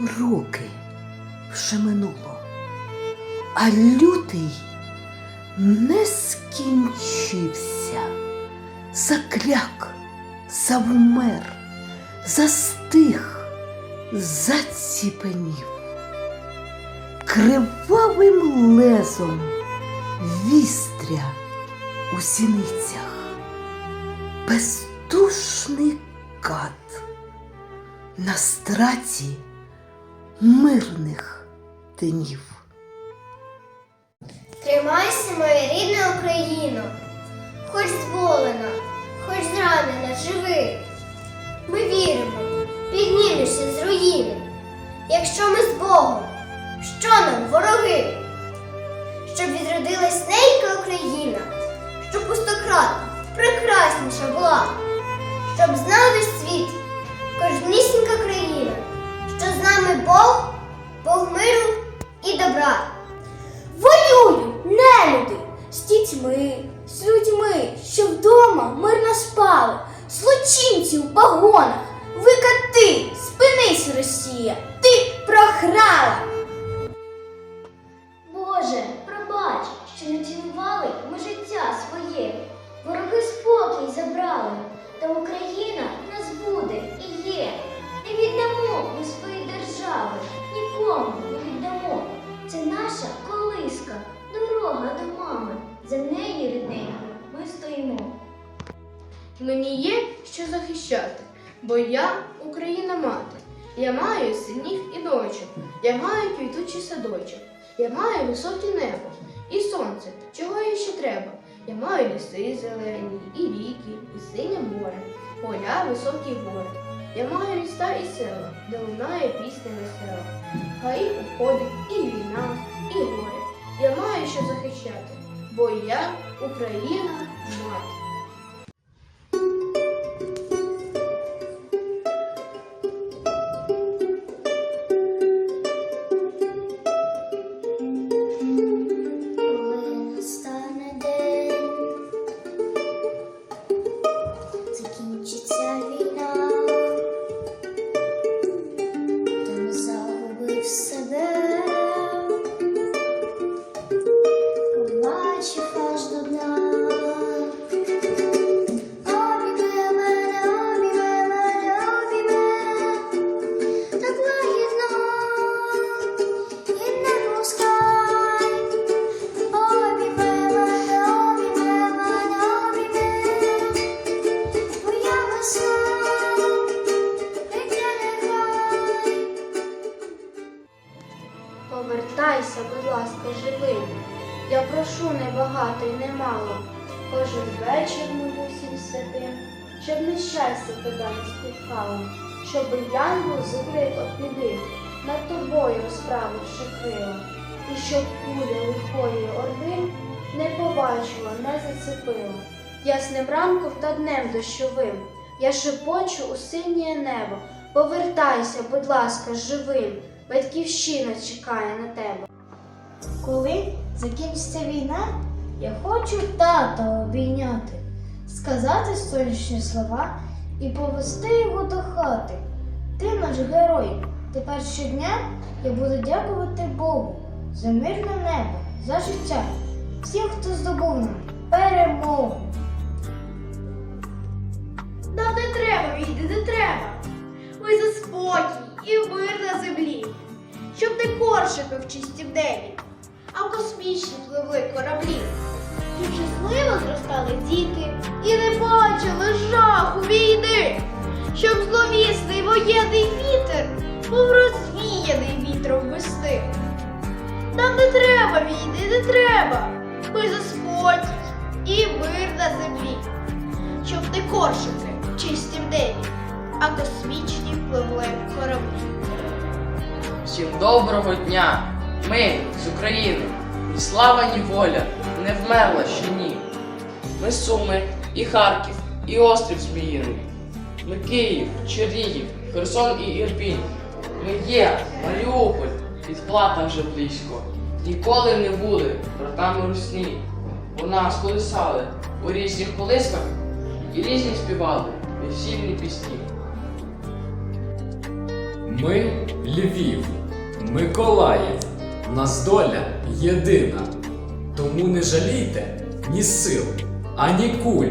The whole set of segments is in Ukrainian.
роки вже минуло, а лютий не скінчився, закляк, завмер, застиг, заціпенів. Кривавим лезом вістря у сіницях, бездушний кат на страті мирних днів. Тримайся, моя рідна Україно, хоч зболена, хоч зранена, живи. Ми віримо, піднімешся з руїни. Спали, злочинці в погонах. Ви кати, спинись, Росія, ти програла. Боже, пробач, що не цінували ми життя своє. Вороги спокій забрали, та Україна нас буде і є. Не віддамо ми свої держави, нікому бо я Україна мати. Я маю синів і дочок, я маю квітучий садочок, я маю високе небо і сонце, чого їй ще треба. Я маю ліси зелені, і ріки, і синє море, поля, високі гори. Я маю міста і села, де лунає пісня весела. Хай уходить і війна, і горе. Я маю що захищати, бо я Україна мати. Ласка. Я прошу небагато й немало. Кожен вечір молюся святим, щоб нещастя тебе не спіткало, щоб янгол земли опідив, над тобою розправивши крила, і щоб куля лихої орди не побачила, не зацепила. Ясним ранком та днем дощовим я шепочу у синє небо. Повертайся, будь ласка, живим. Батьківщина чекає на тебе. Коли закінчиться війна, я хочу тата обійняти, сказати сонячні слова і повести його до хати. Ти наш герой. Тепер щодня я буду дякувати Богу за мирне небо, за життя, всім, хто здобув нам перемогу. Нам не треба війти, не треба. Ми за спокій і мир на землі, щоб не коршики в чистім небі, а космічні пливли кораблі. Щоб щасливо зростали діти і не бачили жаху війни, щоб зловісний воєнний вітер був розвіяний вітром весни. Нам не треба війни, не треба. Ми за спокій і мир на землі щоб не коршики в чистім небі, а космічні пливли кораблі. Всім доброго дня! Ми з України, ні слава, ні воля не вмерла ще ні. Ми Суми, і Харків, і острів Зміїний. Ми Київ, Чернігів, Херсон і Ірпінь. Ми є Маріуполь, відплата вже близько. Ніколи не були братами русні. Бо нас колисали у різних колисках і різні співали весільні пісні. Ми Львів, Миколаїв, нас доля єдина. Тому не жалійте ні сил, ані куль.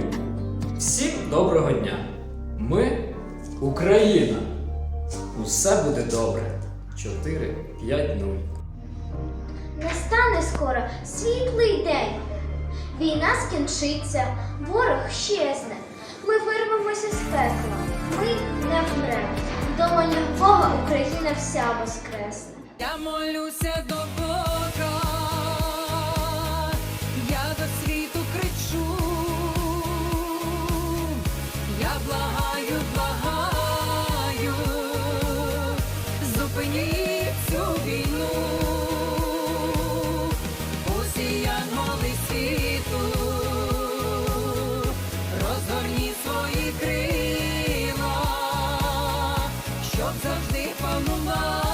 Всім доброго дня! Ми Україна. Усе буде добре. 4, 5, 0. Настане скоро світлий день. Війна скінчиться, ворог щезне. Ми вирвемося з пекла, ми не вмремо. В долонях Бога Україна вся воскресне. Я молюся до Бога, я до світу кричу, я благаю, благаю, зупиніть цю війну, усі янголи світу, розгорніть свої крила, щоб завжди панувала